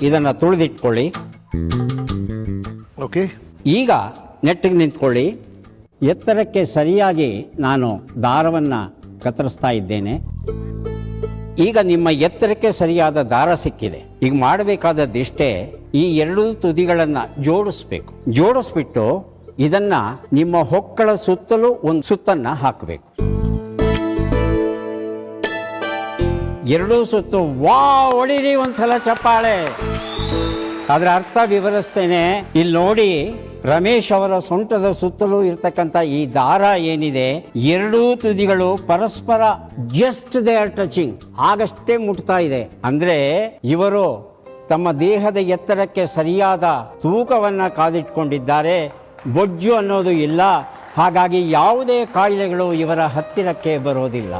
ಇದನ್ನ ತುಳಿದಿಟ್ಕೊಳ್ಳಿ. ಓಕೆ ಈಗ ನೆಟ್ಟಿಗೆ ನಿಂತ್ಕೊಳ್ಳಿ. ಎತ್ತರಕ್ಕೆ ಸರಿಯಾಗಿ ನಾನು ದಾರವನ್ನ ಕತ್ತರಿಸ್ತಾ ಇದ್ದೇನೆ. ಈಗ ನಿಮ್ಮ ಎತ್ತರಕ್ಕೆ ಸರಿಯಾದ ದಾರ ಸಿಕ್ಕಿದೆ. ಈಗ ಮಾಡಬೇಕಾದದ್ದಿಷ್ಟೇ ಈ ಎರಡೂ ತುದಿಗಳನ್ನ ಜೋಡಿಸ್ಬೇಕು. ಜೋಡಿಸ್ಬಿಟ್ಟು ಇದನ್ನ ನಿಮ್ಮ ಹೊಕ್ಕಳ ಸುತ್ತಲೂ ಒಂದು ಸುತ್ತನ್ನ ಹಾಕಬೇಕು. ಎರಡೂ ಸುತ್ತು ವಾ ಹೊಡಿರಿ ಒಂದ್ಸಲ ಚಪ್ಪಾಳೆ. ಅದರ ಅರ್ಥ ವಿವರಿಸ್ತೇನೆ. ಇಲ್ಲಿ ನೋಡಿ, ರಮೇಶ್ ಅವರ ಸೊಂಟದ ಸುತ್ತಲೂ ಇರ್ತಕ್ಕಂಥ ಈ ದಾರ ಏನಿದೆ, ಎರಡೂ ತುದಿಗಳು ಪರಸ್ಪರ ಜಸ್ಟ್ ದೇ ಆರ್ ಟಚಿಂಗ್ ಆಗಷ್ಟೇ ಮುಟ್ತಾ ಇದೆ. ಅಂದ್ರೆ, ಇವರು ತಮ್ಮ ದೇಹದ ಎತ್ತರಕ್ಕೆ ಸರಿಯಾದ ತೂಕವನ್ನ ಕಾದಿಟ್ಕೊಂಡಿದ್ದಾರೆ. ಬೊಜ್ಜು ಅನ್ನೋದು ಇಲ್ಲ. ಹಾಗಾಗಿ ಯಾವುದೇ ಕಾಯಿಲೆಗಳು ಇವರ ಹತ್ತಿರಕ್ಕೆ ಬರೋದಿಲ್ಲ.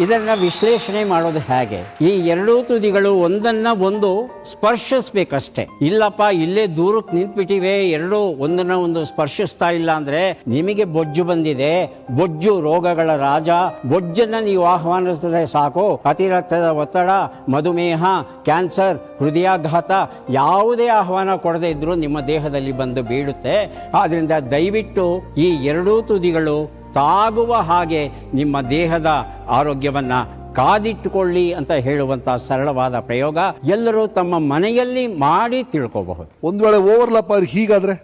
ಇದನ್ನ ವಿಶ್ಲೇಷಣೆ ಮಾಡೋದು ಹೇಗೆ? ಈ ಎರಡೂ ತುದಿಗಳು ಒಂದನ್ನ ಒಂದು ಸ್ಪರ್ಶಿಸ್ಬೇಕಷ್ಟೆ. ಇಲ್ಲಪ್ಪ, ಇಲ್ಲೇ ದೂರಕ್ಕೆ ನಿಂತ್ಬಿಟ್ಟಿವೆ, ಎರಡು ಒಂದನ್ನ ಒಂದು ಸ್ಪರ್ಶಿಸ್ತಾ ಇಲ್ಲ ಅಂದ್ರೆ ನಿಮಗೆ ಬೊಜ್ಜು ಬಂದಿದೆ. ಬೊಜ್ಜು ರೋಗಗಳ ರಾಜ. ಬೊಜ್ಜನ್ನ ನೀವು ಆಹ್ವಾನಿಸಿದ್ರೆ ಸಾಕು. ಅತಿರಕ್ತದ ಒತ್ತಡ, ಮಧುಮೇಹ, ಕ್ಯಾನ್ಸರ್, ಹೃದಯಾಘಾತ, ಯಾವುದೇ ಆಹ್ವಾನ ಕೊಡದೇ ಇದ್ರೂ ನಿಮ್ಮ ದೇಹದಲ್ಲಿ ಬಂದು ಬೀಳುತ್ತೆ. ಆದ್ರಿಂದ ದಯವಿಟ್ಟು ಈ ಎರಡೂ ತುದಿಗಳು ತಾಗುವ ಹಾಗೆ ನಿಮ್ಮ ದೇಹದ ಆರೋಗ್ಯವನ್ನ ಕಾದಿಟ್ಟುಕೊಳ್ಳಿ ಅಂತ ಹೇಳುವಂತಹ ಸರಳವಾದ ಪ್ರಯೋಗ ಎಲ್ಲರೂ ತಮ್ಮ ಮನೆಯಲ್ಲಿ ಮಾಡಿ ತಿಳ್ಕೋಬಹುದು. ಒಂದ್ ವೇಳೆ ಓವರ್ಲಾಪ್ ಆದ್ರೆ ಹೀಗಾದ್ರೆ?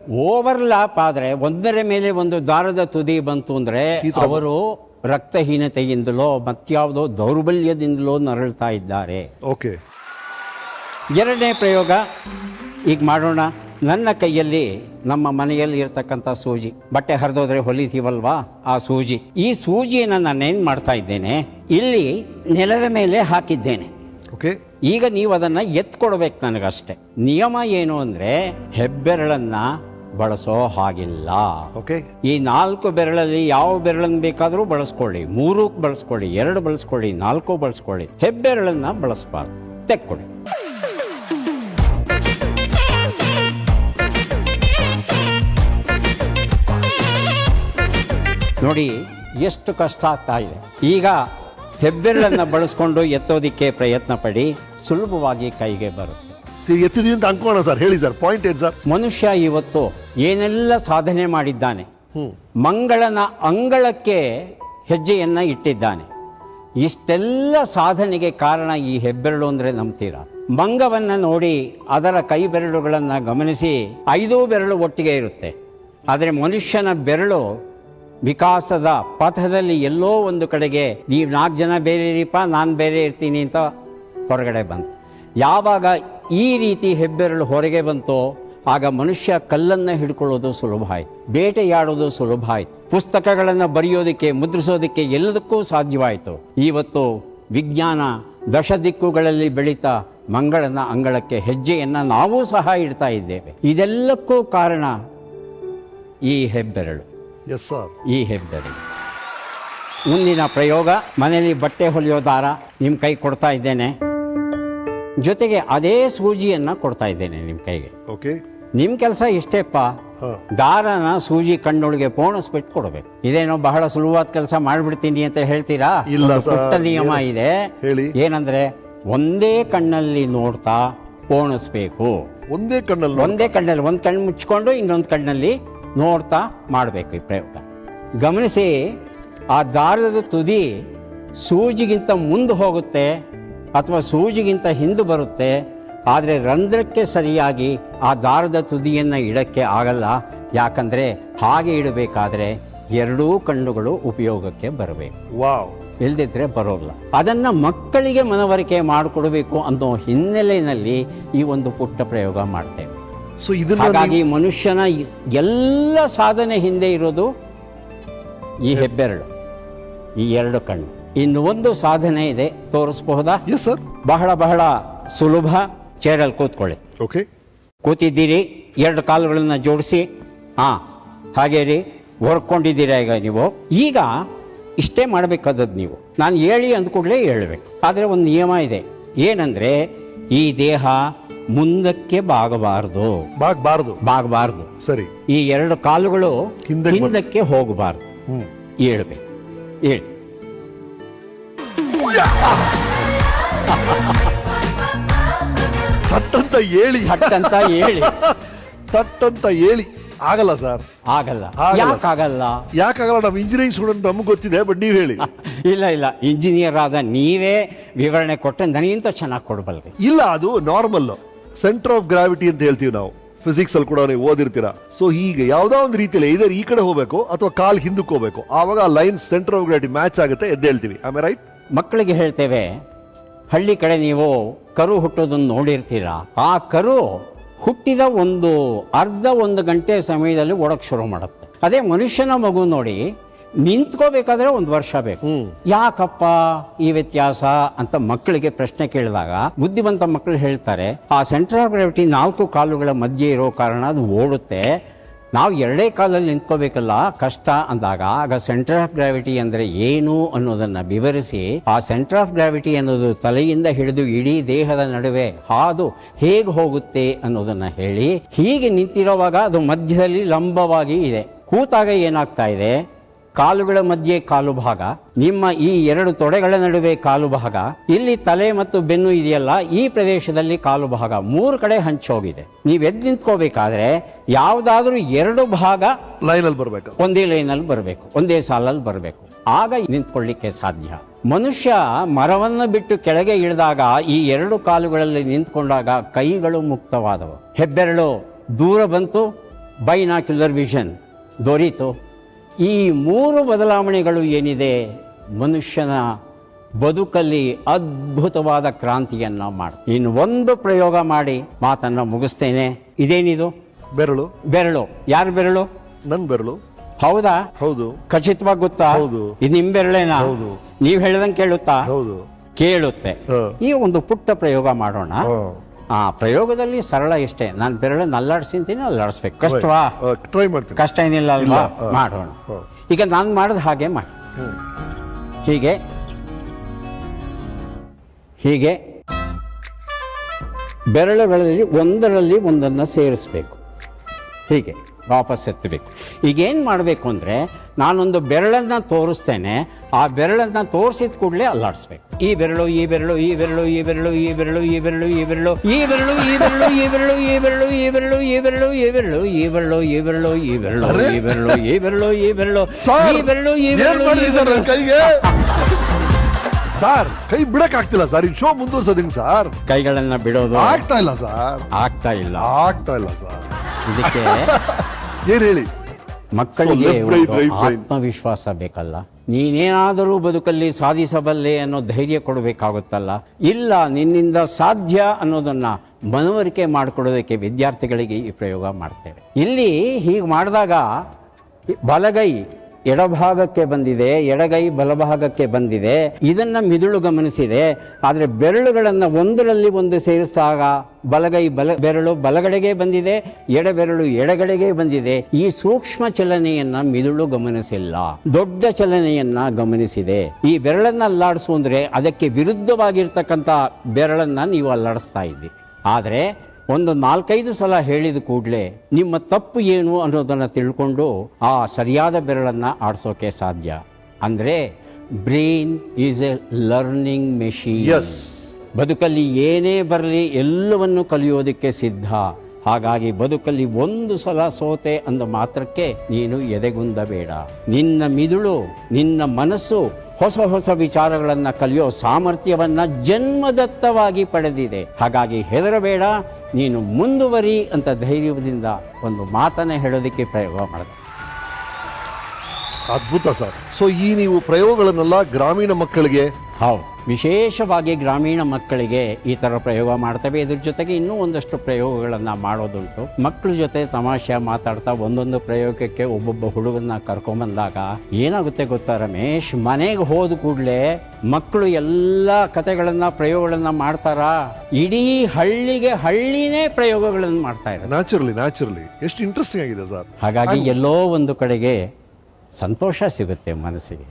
ಲಾಪ್ ಆದ್ರೆ ಒಂದರ ಮೇಲೆ ಒಂದು ದಾರದ ತುದಿ ಬಂತು ಅಂದ್ರೆ ಅವರು ರಕ್ತಹೀನತೆಯಿಂದಲೋ ಮತ್ಯಾವುದೋ ದೌರ್ಬಲ್ಯದಿಂದಲೋ ನರಳ್ತಾ ಇದ್ದಾರೆ. ಓಕೆ. ಎರಡನೇ ಪ್ರಯೋಗ ಈಗ ಮಾಡೋಣ. ನನ್ನ ಕೈಯಲ್ಲಿ ನಮ್ಮ ಮನೆಯಲ್ಲಿ ಇರತಕ್ಕಂಥ ಸೂಜಿ. ಬಟ್ಟೆ ಹರಿದೋದ್ರೆ ಹೊಲಿತೀವಲ್ವಾ? ಆ ಸೂಜಿ. ಈ ಸೂಜಿಯನ್ನು ನಾನು ಏನು ಮಾಡ್ತಾ ಇದ್ದೇನೆ ಇಲ್ಲಿ ನೆಲದ ಮೇಲೆ ಹಾಕಿದ್ದೇನೆ. ಓಕೆ. ಈಗ ನೀವು ಅದನ್ನು ಎತ್ಕೊಡ್ಬೇಕು ನನಗಷ್ಟೇ. ನಿಯಮ ಏನು ಅಂದರೆ ಹೆಬ್ಬೆರಳನ್ನು ಬಳಸೋ ಹಾಗಿಲ್ಲ. ಓಕೆ. ಈ ನಾಲ್ಕು ಬೆರಳಲ್ಲಿ ಯಾವ ಬೆರಳನ್ನು ಬೇಕಾದರೂ ಬಳಸ್ಕೊಳ್ಳಿ. ಮೂರು ಬಳಸ್ಕೊಳ್ಳಿ ಎರಡು ಬಳಸ್ಕೊಳ್ಳಿ ನಾಲ್ಕು ಬಳಸ್ಕೊಳ್ಳಿ. ಹೆಬ್ಬೆರಳನ್ನು ಬಳಸಬಾರ್ದು. ತೆಕ್ಕೊಡಿ. ನೋಡಿ ಎಷ್ಟು ಕಷ್ಟ ಆಗ್ತಾ ಇದೆ. ಈಗ ಹೆಬ್ಬೆರಳನ್ನು ಬಳಸ್ಕೊಂಡು ಎತ್ತೋದಿಕ್ಕೆ ಪ್ರಯತ್ನ ಪಡಿ ಸುಲಭವಾಗಿ ಕೈಗೆ ಬರುತ್ತೆ. ಎತ್ತಿದ್ವಿ ಅಂತ ಅನ್ಕೋಣ ಸರ್. ಹೇಳಿ ಸರ್. ಪಾಯಿಂಟ್ ಏನ್ ಸರ್? ಮನುಷ್ಯ ಇವತ್ತು ಏನೆಲ್ಲ ಸಾಧನೆ ಮಾಡಿದ್ದಾನೆ ಮಂಗಳನ ಅಂಗಳಕ್ಕೆ ಹೆಜ್ಜೆಯನ್ನ ಇಟ್ಟಿದ್ದಾನೆ. ಇಷ್ಟೆಲ್ಲ ಸಾಧನೆಗೆ ಕಾರಣ ಈ ಹೆಬ್ಬೆರಳು ಅಂದ್ರೆ ನಂಬ್ತೀರ? ಮಂಗವನ್ನ ನೋಡಿ ಅದರ ಕೈ ಬೆರಳುಗಳನ್ನ ಗಮನಿಸಿ ಐದೂ ಬೆರಳು ಒಟ್ಟಿಗೆ ಇರುತ್ತೆ. ಆದರೆ ಮನುಷ್ಯನ ಬೆರಳು ವಿಕಾಸದ ಪಥದಲ್ಲಿ ಎಲ್ಲೋ ಒಂದು ಕಡೆಗೆ, ನೀವು ನಾಲ್ಕು ಜನ ಬೇರೆ ಇರಿಪ್ಪ ನಾನು ಬೇರೆ ಇರ್ತೀನಿ ಅಂತ ಹೊರಗಡೆ ಬಂತು. ಯಾವಾಗ ಈ ರೀತಿ ಹೆಬ್ಬೆರಳು ಹೊರಗೆ ಬಂತೋ, ಆಗ ಮನುಷ್ಯ ಕಲ್ಲನ್ನು ಹಿಡ್ಕೊಳ್ಳೋದು ಸುಲಭ ಆಯ್ತು. ಬೇಟೆಯಾಡೋದು ಸುಲಭ ಆಯ್ತು. ಪುಸ್ತಕಗಳನ್ನು ಬರೆಯೋದಕ್ಕೆ, ಮುದ್ರಿಸೋದಕ್ಕೆ ಎಲ್ಲದಕ್ಕೂ ಸಾಧ್ಯವಾಯಿತು. ಇವತ್ತು ವಿಜ್ಞಾನ ದಶ ದಿಕ್ಕುಗಳಲ್ಲಿ ಬೆಳೀತಾ ಮಂಗಳನ ಅಂಗಳಕ್ಕೆ ಹೆಜ್ಜೆಯನ್ನು ನಾವೂ ಸಹ ಇಡ್ತಾ ಇದ್ದೇವೆ. ಇದೆಲ್ಲಕ್ಕೂ ಕಾರಣ ಈ ಹೆಬ್ಬೆರಳು. ಎಸ್ ಸರ್ ಈ ಹೆಬ್ಬೆರಳು ಮುಂದಿನ ಪ್ರಯೋಗ ಮನೆಯಲ್ಲಿ ಬಟ್ಟೆ ಹೊಲಿಯೋ ದಾರ ನಿಮ್ಮ ಕೈ ಕೊಡ್ತಾ ಇದ್ದೇನೆ. ಜೊತೆಗೆ ಅದೇ ಸೂಜಿಯನ್ನ ಕೊಡ್ತಾ ಇದ್ದೇನೆ ನಿಮ್ಮ ಕೈಗೆ. ಓಕೆ ನಿಮ್ಮ ಕೆಲಸ ಇಷ್ಟೇಪ್ಪ. ದಾರನ ಸೂಜಿ ಕಣ್ಣೊಳಗೆ ಪೋಣಿಸ್ಬಿಟ್ಟು ಕೊಡಬೇಕು. ಇದೇನೋ ಬಹಳ ಸುಲಭವಾದ ಕೆಲಸ ಮಾಡ್ಬಿಡ್ತೀನಿ ಅಂತ ಹೇಳ್ತೀರಾ? ಪುಟ್ಟ ನಿಯಮ ಇದೆ. ಹೇಳಿ. ಏನಂದ್ರೆ ಒಂದೇ ಕಣ್ಣಲ್ಲಿ ನೋಡ್ತಾ ಪೋಣಿಸ್ಬೇಕು. ಒಂದೇ ಕಣ್ಣಲ್ಲಿ ಒಂದೇ ಕಣ್ಣಲ್ಲಿ ಒಂದು ಕಣ್ಣು ಮುಚ್ಕೊಂಡು ಇನ್ನೊಂದು ಕಣ್ಣಲ್ಲಿ ನೋಡ್ತಾ ಮಾಡಬೇಕು ಈ ಪ್ರಯೋಗ. ಗಮನಿಸಿ ಆ ದಾರದ ತುದಿ ಸೂಜಿಗಿಂತ ಮುಂದೆ ಹೋಗುತ್ತೆ ಅಥವಾ ಸೂಜಿಗಿಂತ ಹಿಂದೆ ಬರುತ್ತೆ ಆದರೆ ರಂಧ್ರಕ್ಕೆ ಸರಿಯಾಗಿ ಆ ದಾರದ ತುದಿಯನ್ನು ಇಡಕ್ಕೆ ಆಗಲ್ಲ. ಯಾಕಂದರೆ ಹಾಗೆ ಇಡಬೇಕಾದ್ರೆ ಎರಡೂ ಕಣ್ಣುಗಳು ಉಪಯೋಗಕ್ಕೆ ಬರಬೇಕು. ವಾವ್. ಇಲ್ದಿದ್ರೆ ಬರೋಲ್ಲ. ಅದನ್ನು ಮಕ್ಕಳಿಗೆ ಮನವರಿಕೆ ಮಾಡಿಕೊಡಬೇಕು ಅನ್ನೋ ಹಿನ್ನೆಲೆಯಲ್ಲಿ ಈ ಒಂದು ಪುಟ್ಟ ಪ್ರಯೋಗ ಮಾಡ್ತೇವೆ. ಸೊ ಹಾಗಾಗಿ ಮನುಷ್ಯನ ಎಲ್ಲ ಸಾಧನೆ ಹಿಂದೆ ಇರೋದು ಈ ಹೆಬ್ಬೆರಳು ಈ ಎರಡು ಕಣ್ಣು. ಇನ್ನು ಒಂದು ಸಾಧನೆ ಇದೆ ತೋರಿಸಬಹುದಾ? ಎಸ್ ಸರ್ ಬಹಳ ಬಹಳ ಸುಲಭ. ಚೇರಲ್ಲಿ ಕೂತ್ಕೊಳ್ಳಿ. ಓಕೆ ಕೂತಿದ್ದೀರಿ ಎರಡು ಕಾಲುಗಳನ್ನ ಜೋಡಿಸಿ. ಹಾ ಹಾಗೆ ರೀ ಹೊರ್ಕೊಂಡಿದ್ದೀರಾ ಈಗ ನೀವು? ಈಗ ಇಷ್ಟೇ ಮಾಡಬೇಕಾದದ್ದು ನೀವು. ನಾನು ಹೇಳಿ ಅಂದ್ಕೂಡಲೇ ಹೇಳಬೇಕು. ಆದರೆ ಒಂದು ನಿಯಮ ಇದೆ. ಏನಂದರೆ ಈ ದೇಹ ಮುಂದಕ್ಕೆ ಬಾಗಬಾರದು. ಬಾಗಬಾರದು. ಬಾಗಬಾರದು. ಸರಿ. ಈ ಎರಡು ಕಾಲುಗಳು ಹಿಂದಕ್ಕೆ ಹೋಗಬಾರದು. ಹೇಳಬೇಕು ಹೇಳಿ ತಟ್ಟಂತ ಹೇಳಿ ಹಟ್ಟಂತ ಹೇಳಿ ತಟ್ಟಂತ ಹೇಳಿ ಆಗಲ್ಲ ಸರ್. ಆಗಲ್ಲ. ಆಗಲ್ಲ. ಯಾಕಾಗಲ್ಲ? ಯಾಕಾಗಲ್ಲ? ನಾವು ಇಂಜಿನಿಯರಿಂಗ್ ಸ್ಟೂಡೆಂಟ್ ನಮ್ಗೆ ಗೊತ್ತಿದೆ ಬಟ್ ನೀವು ಹೇಳಿ. ಇಲ್ಲ ಇಲ್ಲ. ಇಂಜಿನಿಯರ್ ಆದ ನೀವೇ ವಿವರಣೆ ಕೊಟ್ಟರೆ ನನಗಿಂತ ಚೆನ್ನಾಗಿ ಕೊಡಬಲ್ರಿ. ಇಲ್ಲ ಅದು ನಾರ್ಮಲ್ ಸೆಂಟರ್ ಆಫ್ ಗ್ರಾವಿಟಿ ಅಂತ ಹೇಳ್ತೀವಿ ನಾವು. ಫಿಸಿಕ್ಸ್ ಅಲ್ಲಿ ಕೂಡ ನೀವು ಓದಿರ್ತೀರಾ. ಸೊ ಹೀಗೆ ಯಾವ್ದೋ ಒಂದು ರೀತಿಯಲ್ಲಿ ಇದರ ಈ ಕಡೆ ಹೋಗಬೇಕು ಅಥವಾ ಕಾಲ್ ಹಿಂದಕ್ಕೆ ಹೋಗಬೇಕು, ಆವಾಗ ಆ line centre of gravity match ಆಗುತ್ತೆ ಎದ್ದೇಳ್ತೀವಿ ಆಮೇಲೆ ರೈಟ್ ಮಕ್ಕಳಿಗೆ ಹೇಳ್ತೇವೆ, ಹಳ್ಳಿ ಕಡೆ ನೀವು ಕರು ಹುಟ್ಟೋದನ್ನು ನೋಡಿರ್ತೀರಾ? ಆ ಕರು ಹುಟ್ಟಿದ ಒಂದು ಅರ್ಧ ಒಂದು ಗಂಟೆ ಸಮಯದಲ್ಲಿ ಓಡಕ್ ಶುರು ಮಾಡುತ್ತೆ. ಅದೇ ಮನುಷ್ಯನ ಮಗು ನೋಡಿ ನಿಂತ್ಕೋಬೇಕಾದ್ರೆ ಒಂದು ವರ್ಷ ಬೇಕು. ಯಾಕಪ್ಪ ಈ ವ್ಯತ್ಯಾಸ ಅಂತ ಮಕ್ಕಳಿಗೆ ಪ್ರಶ್ನೆ ಕೇಳಿದಾಗ ಬುದ್ಧಿವಂತ ಮಕ್ಕಳು ಹೇಳ್ತಾರೆ ಆ ಸೆಂಟರ್ ಆಫ್ ಗ್ರಾವಿಟಿ ನಾಲ್ಕು ಕಾಲುಗಳ ಮಧ್ಯೆ ಇರೋ ಕಾರಣ ಅದು ಓಡುತ್ತೆ. ನಾವು ಎರಡೇ ಕಾಲಲ್ಲಿ ನಿಂತ್ಕೋಬೇಕಲ್ಲ ಕಷ್ಟ ಅಂದಾಗ ಆಗ ಸೆಂಟರ್ ಆಫ್ ಗ್ರಾವಿಟಿ ಅಂದ್ರೆ ಏನು ಅನ್ನೋದನ್ನ ವಿವರಿಸಿ ಆ ಸೆಂಟರ್ ಆಫ್ ಗ್ರಾವಿಟಿ ಅನ್ನೋದು ತಲೆಯಿಂದ ಹಿಡಿದು ಇಡೀ ದೇಹದ ನಡುವೆ ಹಾದು ಹೇಗೆ ಹೋಗುತ್ತೆ ಅನ್ನೋದನ್ನ ಹೇಳಿ ಹೀಗೆ ನಿಂತಿರೋವಾಗ ಅದು ಮಧ್ಯದಲ್ಲಿ ಲಂಬವಾಗಿ ಇದೆ. ಕೂತಾಗ ಏನಾಗ್ತಾ ಇದೆ? ಕಾಲುಗಳ ಮಧ್ಯೆ ಕಾಲು ಭಾಗ ನಿಮ್ಮ ಈ ಎರಡು ತೊಡೆಗಳ ನಡುವೆ ಕಾಲು ಭಾಗ ಇಲ್ಲಿ ತಲೆ ಮತ್ತು ಬೆನ್ನು ಇದೆಯಲ್ಲ ಈ ಪ್ರದೇಶದಲ್ಲಿ ಕಾಲು ಭಾಗ ಮೂರು ಕಡೆ ಹಂಚೋಗಿದೆ. ನೀವು ಎದ್ದು ನಿಂತ್ಕೋಬೇಕಾದ್ರೆ ಯಾವುದಾದ್ರೂ ಎರಡು ಭಾಗ ಲೈನ್ ಅಲ್ಲಿ ಬರ್ಬೇಕು. ಒಂದೇ ಲೈನಲ್ಲಿ ಬರಬೇಕು ಒಂದೇ ಸಾಲಲ್ಲಿ ಬರಬೇಕು. ಆಗ ನಿಂತ್ಕೊಳ್ಳಿಕ್ಕೆ ಸಾಧ್ಯ. ಮನುಷ್ಯ ಮರವನ್ನು ಬಿಟ್ಟು ಕೆಳಗೆ ಇಳಿದಾಗ ಈ ಎರಡು ಕಾಲುಗಳಲ್ಲಿ ನಿಂತ್ಕೊಂಡಾಗ ಕೈಗಳು ಮುಕ್ತವಾದವು. ಹೆಬ್ಬೆರಳು ದೂರ ಬಂತು ಬೈನಾಕ್ಯುಲರ್ ವಿಷನ್ ದೊರೀತು. ಈ ಮೂರು ಬದಲಾವಣೆಗಳು ಏನಿದೆ ಮನುಷ್ಯನ ಬದುಕಲ್ಲಿ ಅದ್ಭುತವಾದ ಕ್ರಾಂತಿಯನ್ನು ಮಾಡಿ ಇನ್ನು ಒಂದು ಪ್ರಯೋಗ ಮಾಡಿ ಮಾತನ್ನು ಮುಗಿಸ್ತೇನೆ. ಇದೇನಿದು? ಬೆರಳು. ಬೆರಳು. ಯಾರ ಬೆರಳು? ನನ್ ಬೆರಳು. ಹೌದಾ? ಹೌದು. ಖಚಿತವಾಗಿ ಗೊತ್ತಾ? ಹೌದು. ಇದು ನಿಮ್ ಬೆರಳೇನಾ? ಹೌದು. ನೀವ್ ಹೇಳ್ದಂಗೆ ಕೇಳುತ್ತಾ? ಹೌದು. ಕೇಳುತ್ತೆ. ಈ ಒಂದು ಪುಟ್ಟ ಪ್ರಯೋಗ ಮಾಡೋಣ. ಆ ಪ್ರಯೋಗದಲ್ಲಿ ಸರಳ ಇಷ್ಟೇ. ನಾನು ಬೆರಳು ಅಲ್ಲಾಡ್ಸಿಂತೀನಿ ಅಲ್ಲಾಡಿಸ್ಬೇಕು ಕಷ್ಟವಾ ಟ್ರೈ ಮಾಡ್ತೀನಿ. ಕಷ್ಟ ಏನಿಲ್ಲ ಅಲ್ವಾ? ಮಾಡೋಣ. ಈಗ ನಾನು ಮಾಡಿದ ಹಾಗೆ ಮಾಡಿ. ಹೀಗೆ. ಹೀಗೆ. ಬೆರಳುಗಳಲ್ಲಿ ಒಂದರಲ್ಲಿ ಒಂದನ್ನು ಸೇರಿಸ್ಬೇಕು. ಹೀಗೆ. ವಾಪಸ್ ಎತ್ತಬೇಕು ಈಗೇನು ಮಾಡಬೇಕು ಅಂದರೆ ನಾನೊಂದು ಬೆರಳನ್ನು ತೋರಿಸ್ತೇನೆ ಆ ಬೆರಳನ್ನು ತೋರಿಸಿದ ಕೂಡಲೇ ಅಲ್ಲಾಡಿಸ್ಬೇಕು ಈ ಬೆರಳು ಈ ಬೆರಳು ಈ ಬೆರಳು ಈ ಬೆರಳು ಈ ಬೆರಳು ಈ ಬೆರಳು ಈ ಬೆರಳು ಈ ಬೆರಳು ಈ ಬೆರಳು ಈ ಬೆರಳು ಈ ಬೆರಳು ಈ ಬೆರಳು ಈ ಬೆರಳು ಈ ಬೆರಳು ಈ ಬೆರಳು ಈ ಬೆರಳು ಈ ಬೆರಳು? ಈ ಬೆರಳು ಈ ಬೆರಳು ಈ ಬೆರಳು ಸರ್, ಈ ಬೆರಳು ಈ ಬೆರಳು ಕೈಗೆ ಸರ್ ಕೈ ಬಿಡಕ್ ಆಗ್ತಿಲ್ಲ ಸರ್ ಈ ಶೋ ಮುಂದುವರ್ಸೋದಿಂಗ್ ಸರ್ ಕೈಗಳನ್ನ ಬಿಡೋದು ಆಗ್ತಾ ಇಲ್ಲ ಸರ್ ಆಗ್ತಾ ಇಲ್ಲ ಆಗ್ತಾ ಇಲ್ಲ ಸರ್ ಇದಕ್ಕೆ ಏನ್ ಹೇಳಿ? ಮಕ್ಕಳಿಗೆ So, left brain, ಒಂದು right brain. ಆತ್ಮವಿಶ್ವಾಸ ಬೇಕಲ್ಲ? ನೀನೇನಾದರೂ ಬದುಕಲ್ಲಿ ಸಾಧಿಸಬಲ್ಲೆ ಅನ್ನೋ ಧೈರ್ಯ ಕೊಡಬೇಕಾಗುತ್ತಲ್ಲ? ಇಲ್ಲ ನಿನ್ನಿಂದ ಸಾಧ್ಯ ಅನ್ನೋದನ್ನ ಮನವರಿಕೆ ಮಾಡಿಕೊಡೋದಕ್ಕೆ ವಿದ್ಯಾರ್ಥಿಗಳಿಗೆ ಈ ಪ್ರಯೋಗ ಮಾಡ್ತೇವೆ. ಇಲ್ಲಿ ಹೀಗೆ ಮಾಡಿದಾಗ ಬಲಗೈ ಎಡಭಾಗಕ್ಕೆ ಬಂದಿದೆ, ಎಡಗೈ ಬಲಭಾಗಕ್ಕೆ ಬಂದಿದೆ. ಇದನ್ನ ಮಿದುಳು ಗಮನಿಸಿದೆ. ಆದರೆ ಬೆರಳುಗಳನ್ನು ಒಂದರಲ್ಲಿ ಒಂದು ಸೇರಿಸಿದಾಗ ಬಲಗೈ ಬಲ, ಬೆರಳು ಬಲಗಡೆಗೆ ಬಂದಿದೆ, ಎಡಬೆರಳು ಎಡಗಡೆಗೆ ಬಂದಿದೆ. ಈ ಸೂಕ್ಷ್ಮ ಚಲನೆಯನ್ನ ಮಿದುಳು ಗಮನಿಸಿಲ್ಲ. ದೊಡ್ಡ ಚಲನೆಯನ್ನ ಗಮನಿಸಿದೆ. ಈ ಬೆರಳನ್ನ ಅಲ್ಲಾಡಿಸು ಅಂದ್ರೆ ಅದಕ್ಕೆ ವಿರುದ್ಧವಾಗಿರ್ತಕ್ಕಂಥ ಬೆರಳನ್ನ ನೀವು ಅಲ್ಲಾಡಿಸ್ತಾ ಇದ್ದೀರಿ. ಆದರೆ ಒಂದು ನಾಲ್ಕೈದು ಸಲ ಹೇಳಿದ ಕೂಡಲೇ ನಿಮ್ಮ ತಪ್ಪು ಏನು ಅನ್ನೋದನ್ನು ತಿಳ್ಕೊಂಡು ಆ ಸರಿಯಾದ ಬೆರಳನ್ನು ಆಡಿಸೋಕೆ ಸಾಧ್ಯ. ಅಂದರೆ brain is a learning machine. Yes ಬದುಕಲ್ಲಿ ಏನೇ ಬರಲಿ ಎಲ್ಲವನ್ನು ಕಲಿಯೋದಕ್ಕೆ ಸಿದ್ಧ. ಹಾಗಾಗಿ ಬದುಕಲ್ಲಿ ಒಂದು ಸಲ ಸೋತೆ ಅಂದ ಮಾತ್ರಕ್ಕೆ ನೀನು ಎದೆಗುಂದಬೇಡ. ನಿನ್ನ ಮಿದುಳು ನಿನ್ನ ಮನಸ್ಸು ಹೊಸ ಹೊಸ ವಿಚಾರಗಳನ್ನು ಕಲಿಯೋ ಸಾಮರ್ಥ್ಯವನ್ನು ಜನ್ಮದತ್ತವಾಗಿ ಪಡೆದಿದೆ. ಹಾಗಾಗಿ ಹೆದರಬೇಡ ನೀನು ಮುಂದುವರಿ ಅಂತ ಧೈರ್ಯದಿಂದ ಒಂದು ಮಾತನ್ನ ಹೇಳೋದಕ್ಕೆ ಪ್ರಯೋಗ ಮಾಡಿದೆ ಅದ್ಭುತ ಸರ್. ಸೊ ಈ ನೀವು ಪ್ರಯೋಗಗಳನ್ನೆಲ್ಲ ಗ್ರಾಮೀಣ ಮಕ್ಕಳಿಗೆ ಹೌದು. ವಿಶೇಷವಾಗಿ ಗ್ರಾಮೀಣ ಮಕ್ಕಳಿಗೆ ಈ ಥರ ಪ್ರಯೋಗ ಮಾಡ್ತೇವೆ. ಇದ್ರ ಜೊತೆಗೆ ಇನ್ನೂ ಒಂದಷ್ಟು ಪ್ರಯೋಗಗಳನ್ನು ಮಾಡೋದುಂಟು. ಮಕ್ಕಳ ಜೊತೆ ತಮಾಷೆ ಮಾತಾಡ್ತಾ ಒಂದೊಂದು ಪ್ರಯೋಗಕ್ಕೆ ಒಬ್ಬೊಬ್ಬ ಹುಡುಗನ್ನ ಕರ್ಕೊಂಬಂದಾಗ ಏನಾಗುತ್ತೆ ಗೊತ್ತಾ ರಮೇಶ್? ಮನೆಗೆ ಹೋದ ಕೂಡಲೇ ಮಕ್ಕಳು ಎಲ್ಲ ಕಥೆಗಳನ್ನ ಪ್ರಯೋಗಗಳನ್ನ ಮಾಡ್ತಾರಾ? ಇಡೀ ಹಳ್ಳಿಗೆ ಹಳ್ಳಿನೇ ಪ್ರಯೋಗಗಳನ್ನು ಮಾಡ್ತಾ ಇದ್ದಾರೆ ನ್ಯಾಚುರಲಿ ನ್ಯಾಚುರಲಿ ಎಷ್ಟು ಇಂಟ್ರೆಸ್ಟಿಂಗ್ ಆಗಿದೆ ಸರ್. ಹಾಗಾಗಿ ಎಲ್ಲೋ ಒಂದು ಕಡೆಗೆ ಸಂತೋಷ ಸಿಗುತ್ತೆ ಮನಸ್ಸಿಗೆ.